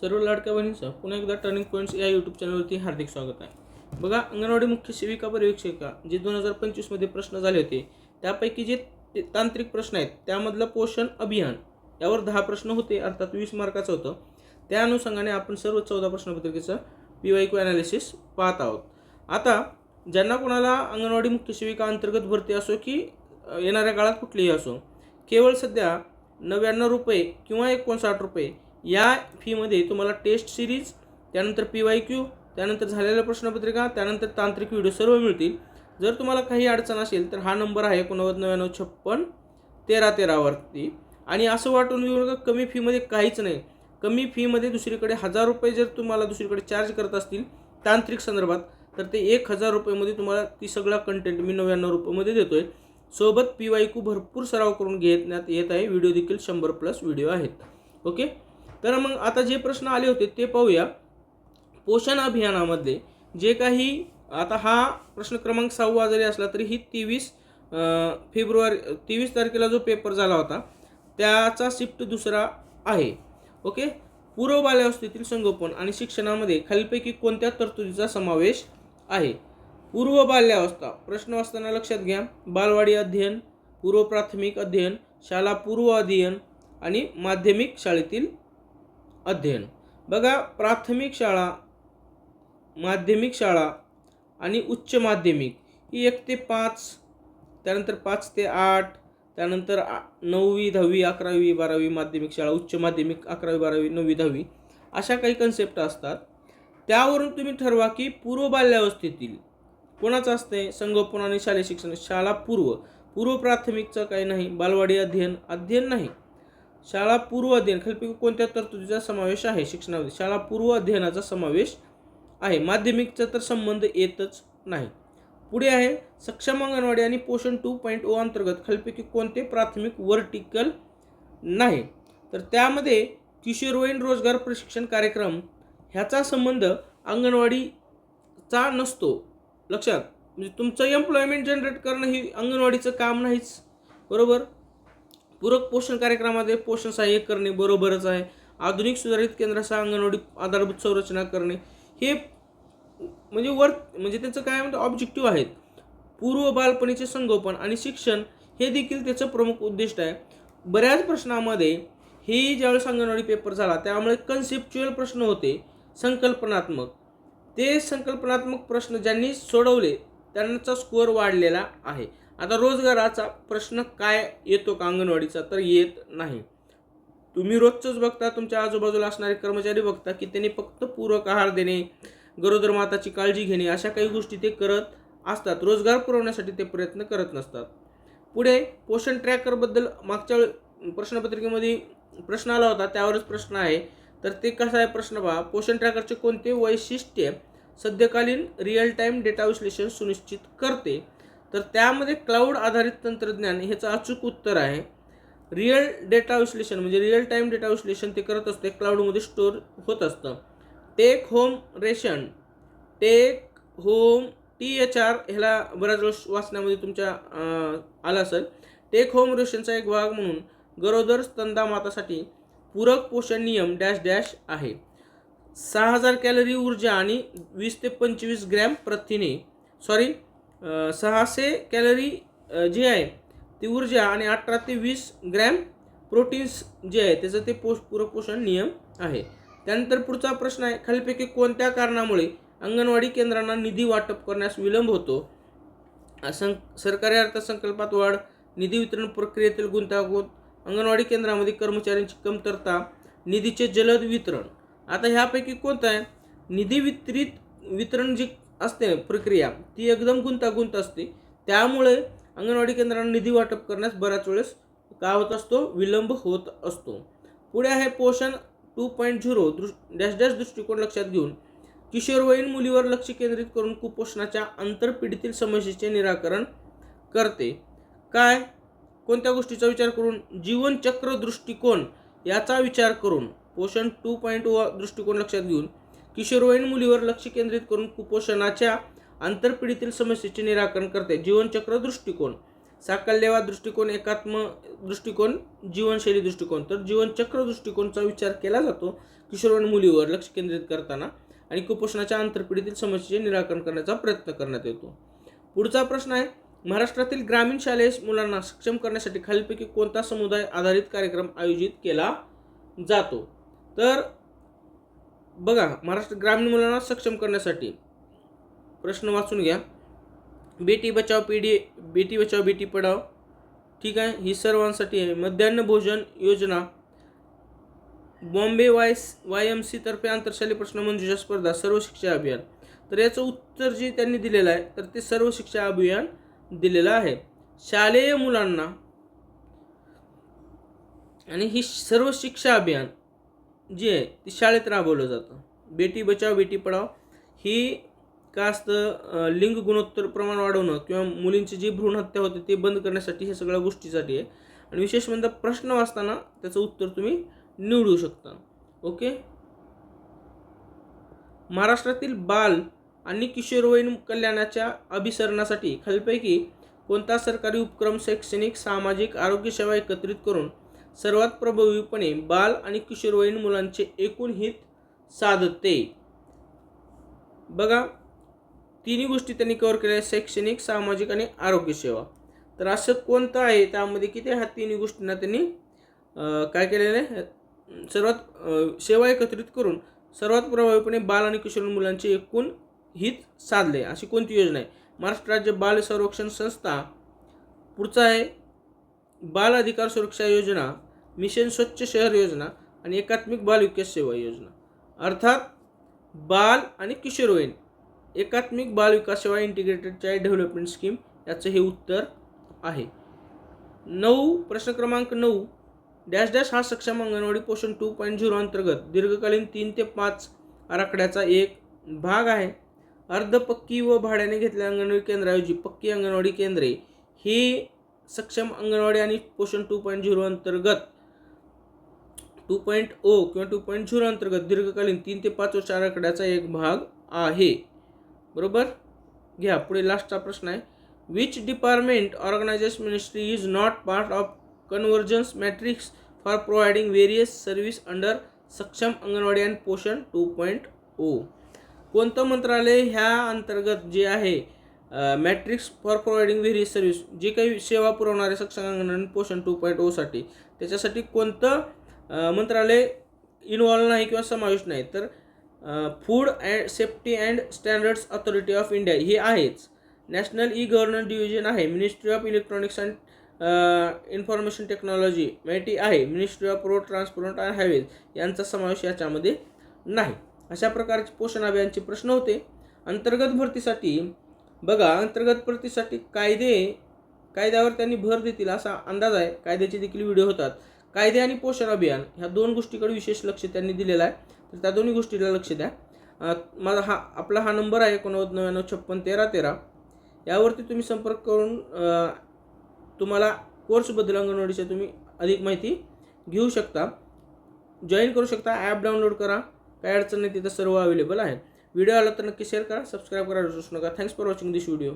सर्व लाडक्या बहिणींचं पुन्हा एकदा टर्निंग पॉईंट्स या यूट्यूब चॅनलवरती हार्दिक स्वागत आहे. बघा अंगणवाडी मुख्य सेविका पर्यवेक्षिका जे दोन हजार पंचवीसमध्ये प्रश्न झाले होते त्यापैकी जे ते तांत्रिक प्रश्न आहेत त्यामधलं पोषण अभियान यावर दहा प्रश्न होते अर्थात वीस मार्काचं होतं. त्या अनुषंगाने आपण सर्व चौदा प्रश्नपत्रिकेचं पी वाय क्यू ॲनालिसिस पाहत आहोत. आता ज्यांना कोणाला अंगणवाडी मुख्य सेविका अंतर्गत भरती असो की येणाऱ्या काळात कुठलीही असो केवळ सध्या नव्याण्णव रुपये किंवा एकोणसाठ रुपये या फीमध्ये तुम्हाला टेस्ट सिरीज त्यानंतर पी वाय क्यू त्यानंतर झालेल्या प्रश्नपत्रिका त्यानंतर तांत्रिक व्हिडिओ सर्व मिळतील. जर तुम्हाला काही अडचण असेल तर हा नंबर आहे एकोणनव्वद नव्याण्णव छप्पन तेरा तेरावरती. आणि असं वाटून घेऊ नका कमी फीमध्ये काहीच नाही. कमी फीमध्ये दुसरीकडे हजार रुपये जर तुम्हाला दुसरीकडे चार्ज करत असतील तांत्रिक संदर्भात तर ते एक हजार रुपयेमध्ये तुम्हाला ती सगळा कंटेंट मी नव्याण्णव रुपयेमध्ये देतो आहे सोबत पी वाय क्यू भरपूर सराव करून घेण्यात येत आहे. व्हिडिओ देखील शंभर प्लस व्हिडिओ आहेत. ओके तर मग आता जे प्रश्न आले होते ते पाहूया. पोषण अभियानामध्ये जे काही आता हा प्रश्न क्रमांक सहावा जरी असला तरी ही तेवीस फेब्रुवारी तेवीस तारखेला जो पेपर झाला होता त्याचा शिफ्ट दुसरा आहे. ओके? पूर्व बाल्यावस्थेतील संगोपन आणि शिक्षणामध्ये खालीलपैकी कोणत्या तरतुदीचा समावेश आहे? पूर्व बाल्यावस्था प्रश्न वाचताना लक्षात घ्या. बालवाडी अध्ययन पूर्व प्राथमिक अध्ययन शाळा पूर्व अध्ययन आणि माध्यमिक शाळेतील अध्ययन. बघा प्राथमिक शाळा माध्यमिक शाळा आणि उच्च माध्यमिक ही एक ते पाच त्यानंतर पाच ते आठ त्यानंतर नववी दहावी अकरावी बारावी माध्यमिक शाळा उच्च माध्यमिक अकरावी बारावी नववी दहावी अशा काही कन्सेप्ट असतात. त्यावरून तुम्ही ठरवा की पूर्व बाल्यावस्थेतील कोणाचं असतंय? संगोपन आणि शालेय शिक्षण शाळा पूर्व. पूर्व प्राथमिकचं काही नाही. बालवाडी अध्ययन अध्ययन नाही. शाळा पूर्व अध्ययन खालीपैकी कोणत्या तरतुदीचा समावेश आहे? शिक्षणामध्ये शाळा पूर्व अध्ययनाचा समावेश आहे. माध्यमिकचा तर संबंध येतच नाही. पुढे आहे सक्षम अंगणवाडी आणि पोषण टू पॉईंट ओ अंतर्गत खालीपैकी कोणते प्राथमिक वर्टिकल नाही? तर त्यामध्ये किशोरवयीन रोजगार प्रशिक्षण कार्यक्रम ह्याचा संबंध अंगणवाडीचा नसतो. लक्षात? म्हणजे तुमचं एम्प्लॉयमेंट जनरेट करणं ही अंगणवाडीचं काम नाहीच. बरोबर? पूरक पोषण कार्यक्रमामध्ये पोषण सहाय्य करणे बरोबरच आहे. आधुनिक सुधारित केंद्रासह अंगणवाडी आधारभूत संरचना करणे. हे म्हणजे वर म्हणजे त्याचं काय म्हणतं ऑब्जेक्टिव्ह आहेत. पूर्व बालपणीचे संगोपन आणि शिक्षण हे देखील त्याचं प्रमुख उद्दिष्ट आहे. बऱ्याच प्रश्नामध्ये हे ज्यावेळेस अंगणवाडी पेपर झाला त्यामुळे कन्सेप्च्युअल प्रश्न होते संकल्पनात्मक. ते संकल्पनात्मक प्रश्न ज्यांनी सोडवले त्यांचा स्कोअर वाढलेला आहे. आता रोजगाराचा प्रश्न काय येतो का अंगणवाडीचा? तर येत नाही. तुम्ही रोजचंच बघता तुमच्या आजूबाजूला असणारे कर्मचारी बघता की त्यांनी फक्त पूरक आहार देणे गरोदर माताची काळजी घेणे अशा काही गोष्टी ते करत असतात. रोजगार पुरवण्यासाठी ते प्रयत्न करत नसतात. पुढे पोषण ट्रॅकरबद्दल मागच्या वेळे- प्रश्नपत्रिकेमध्ये प्रश्न आला होता त्यावरच प्रश्न आहे. तर ते कसा आहे प्रश्न पहा. पोषण ट्रॅकरचे कोणते वैशिष्ट्य सध्याकालीन रिअल टाईम डेटा विश्लेषण सुनिश्चित करते? तर त्यामध्ये क्लाउड आधारित तंत्रज्ञान ह्याचं अचूक उत्तर आहे. रिअल डेटा विश्लेषण म्हणजे रिअल टाईम डेटा विश्लेषण ते करत असते क्लाउडमध्ये स्टोअर होत असतं. Take home ration take home T H R ह्याला बऱ्याच वेळ वाचण्यामध्ये तुमच्या आला असेल. टेक होम रेशनचा एक भाग म्हणून गरोदर स्तंदा मातासाठी पूरक पोषण नियम डॅश डॅश आहे. सहा हजार कॅलरी ऊर्जा आणि वीस ते पंचवीस ग्रॅम प्रथिने. सॉरी सहाशे कॅलरी जी जे आहे ती ऊर्जा आणि अठरा ते वीस ग्रॅम प्रोटीन्स जे आहे त्याचं ते पोष पूरपोषण नियम आहे. त्यानंतर पुढचा प्रश्न आहे खालीपैकी कोणत्या कारणामुळे अंगणवाडी केंद्रांना निधी वाटप करण्यास विलंब होतो? सं सरकारी अर्थसंकल्पात वाढ निधी वितरण प्रक्रियेतील गुंतागुंत अंगणवाडी केंद्रामध्ये कर्मचाऱ्यांची कमतरता निधीचे जलद वितरण. आता ह्यापैकी कोणतं आहे? निधी वितरित वितरण जी असते प्रक्रिया. ती एकदम गुंतागुंत असते. त्यामुळे अंगणवाडी केंद्रांना निधी वाटप करण्यास बऱ्याच वेळेस काय होत असतो? विलंब होत असतो. पुढे आहे पोषण टू पॉईंट झिरो दृश डॅश डॅश दृष्टिकोन लक्षात घेऊन. किशोरवयीन मुलीवर लक्ष केंद्रित करून कुपोषणाच्या आंतरपिढीतील समस्येचे निराकरण करते. काय? कोणत्या गोष्टीचा विचार करून? जीवनचक्र दृष्टिकोन याचा विचार करून. पोषण टू पॉईंट व दृष्टिकोन लक्षात घेऊन. किशोरवयीन मुलीवर लक्ष केंद्रित करून कुपोषणाच्या आंतरपिढीतील समस्येचे निराकरण करते. जीवनचक्र दृष्टिकोन. साकल्यवा दृष्टिकोन एकात्म दृष्टिकोन जीवनशैली दृष्टिकोन. तर जीवनचक्र दृष्टिकोनचा विचार केला जातो किशोरवयीन मुलीवर लक्ष केंद्रित करताना आणि कुपोषणाच्या आंतरपिढीतील समस्येचे निराकरण करण्याचा प्रयत्न करण्यात येतो. पुढचा प्रश्न आहे महाराष्ट्रातील ग्रामीण शालेय मुलांना सक्षम करण्यासाठी खालीलपैकी कोणता समुदाय आधारित कार्यक्रम आयोजित केला जातो? तर बघा महाराष्ट्र ग्रामीण मुलांना सक्षम करण्यासाठी प्रश्न वाचून घ्या. बेटी बचाव पिढी बेटी बचाव बेटी पढाव ठीक आहे? ही सर्वांसाठी आहे. मध्यान्ह भोजन योजना. Bombay Y Y M C तर्फे आंतरशालेय प्रश्न मंजुषा स्पर्धा सर्व शिक्षा अभियान. तर याचं उत्तर जे त्यांनी दिलेलं आहे तर ते सर्व शिक्षा अभियान दिलेलं आहे. शालेय मुलांना आणि ही सर्व शिक्षा अभियान जी आहे ती शाळेत राबवलं जातं. बेटी बचाव बेटी पढाव ही का असतं लिंग गुणोत्तर प्रमाण वाढवणं किंवा मुलींची जी भ्रूण हत्या होते ते बंद करण्यासाठी हे सगळ्या गोष्टीसाठी आहे. आणि विशेष म्हणजे प्रश्न वाचताना त्याचं उत्तर तुम्ही निवडू शकता. ओके? महाराष्ट्रातील बाल आणि किशोरवयीन कल्याणाच्या अभिसरणासाठी खालपैकी कोणता सरकारी उपक्रम शैक्षणिक सामाजिक आरोग्यसेवा एकत्रित करून सर्वात प्रभावीपणे बाल आणि किशोरवयीन मुलांचे एकूण हित साधते. बघा तिन्ही गोष्टी त्यांनी कव्हर केल्या शैक्षणिक सामाजिक आणि आरोग्य सेवा. तर असं कोणतं आहे? त्यामध्ये किती ह्या तिन्ही गोष्टींना त्यांनी काय केलेलं आहे? सर्वात सेवा एकत्रित करून सर्वात प्रभावीपणे बाल आणि किशोर मुलांचे एकूण हित साधले. अशी कोणती योजना आहे? महाराष्ट्र राज्य बाल संरक्षण संस्था पुढचा आहे. बाल अधिकार सुरक्षा योजना. मिशन स्वच्छ शहर योजना आणि एकात्मिक बाल विकास सेवा योजना. अर्थात बाल आणि किशोरवयीन एकात्मिक बाल विकास सेवा इंटिग्रेटेड चाइल्ड डेव्हलपमेंट स्कीम याचं हे उत्तर आहे. नऊ प्रश्न क्रमांक नऊ डॅश डॅश हा सक्षम अंगणवाडी पोषण टू पॉईंट झिरो अंतर्गत दीर्घकालीन तीन ते पाच आराखड्याचा एक भाग आहे. अर्धपक्की व भाड्याने घेतलेल्या अंगणवाडी केंद्राऐवजी पक्की अंगणवाडी केंद्रे ही सक्षम अंगणवाडी आणि पोषण टू पॉईंट झिरो अंतर्गत टू पॉईंट ओ किंवा टू पॉईंट झिरो अंतर्गत दीर्घकालीन तीन ते पाच वर्ष आराखड्याचा एक भाग आहे. बरोबर? घ्या पुढे लास्टचा प्रश्न आहे. Which department organisation ministry is not part of convergence matrix for providing various service under Saksham Anganwadi and Poshan two point O? कोणतं मंत्रालय ह्या अंतर्गत जे आहे matrix for providing various service जे काही सेवा पुरवणारे सक्षम अंगणवाडी आणि पोषण टू पॉईंट ओसाठी त्याच्यासाठी कोणतं मंत्रालय इन्वॉल्व नाही किंवा समावेश नाही तर food and safety and standards authority of India हे आहेच. नॅशनल ई गव्हर्नन्स डिव्हिजन आहे ministry of electronics and information technology माहिती आहे ministry of road transport and highways यांचा समावेश याच्यामध्ये नाही. अशा प्रकारचे पोषण अभियानचे प्रश्न होते. अंतर्गत भरतीसाठी बघा अंतर्गत भरतीसाठी कायदे कायद्यावर त्यांनी भर देतील असा अंदाज आहे. कायद्याचे देखील व्हिडिओ होतात. कायदे आणि पोषण अभियान ह्या दोन गोष्टीकडे विशेष लक्ष त्यांनी दिलेलं आहे. तर त्या दोन्ही गोष्टीला लक्ष द्या. माझा हा आपला हा नंबर आहे एकोणनव्वद नव्याण्णव छप्पन तेरा तेरा. यावरती तुम्ही संपर्क करून तुम्हाला कोर्सबद्दल अंगणवाडीच्या तुम्ही अधिक माहिती घेऊ शकता. जॉईन करू शकता ॲप डाउनलोड करा. काय अडचण नाही तिथं सर्व अवेलेबल आहे व्हिडिओ आला तर नक्की शेअर करा सबस्क्राईब करा विसरू नका. Thanks for watching this video